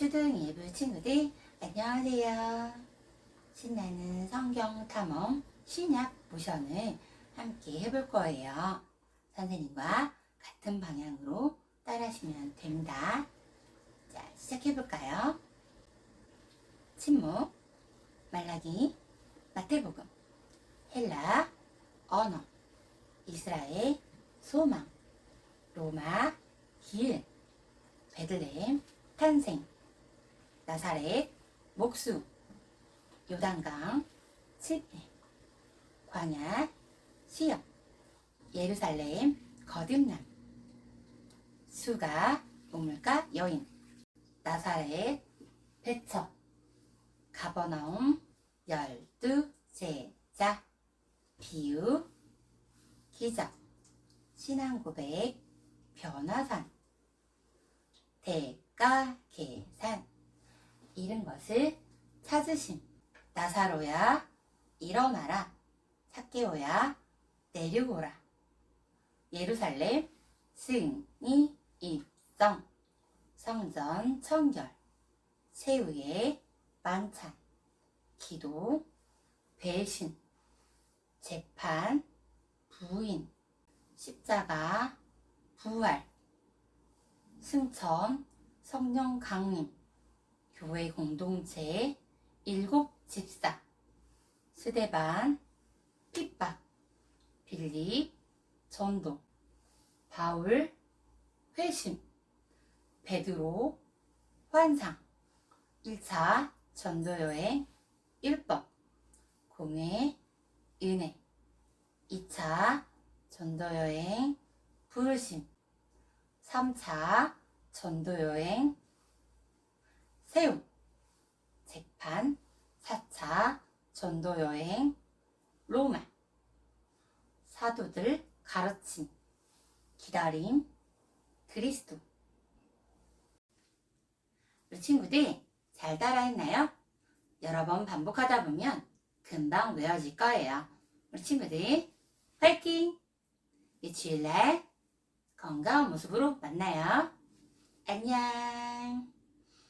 초등 2부 친구들 안녕하세요. 신나는 성경 탐험 신약 모션을 함께 해볼 거예요. 선생님과 같은 방향으로 따라하시면 됩니다. 자, 시작해 볼까요? 침묵, 말라기, 마태복음, 헬라, 언어, 이스라엘, 소망, 로마, 길, 베들레헴, 탄생, 나사렛, 목수, 요단강, 칠패, 광야, 시험, 예루살렘, 거듭남, 수가, 우물가, 여인, 나사렛, 배척, 가버나움, 열두, 제자, 비유, 기적, 신앙고백, 변화산, 대가, 계산, 잃은 것을 찾으심, 나사로야, 일어나라, 사케오야, 내려오라, 예루살렘, 승리, 입성, 성전, 청결, 새우의 만찬, 기도, 배신, 재판, 부인, 십자가, 부활, 승천, 성령 강림, 교회 공동체, 일곱 집사, 스데반, 핍박, 빌립, 전도, 바울, 회심, 베드로, 환상, 1차 전도여행, 율법, 공회, 은혜, 2차 전도여행, 부르심, 3차 전도여행, 세움, 재판, 4차 전도여행, 로마, 사도들 가르침, 기다림, 그리스도. 우리 친구들 잘 따라했나요? 여러 번 반복하다 보면 금방 외워질 거예요. 우리 친구들 화이팅! 이 주일날 건강한 모습으로 만나요. 안녕!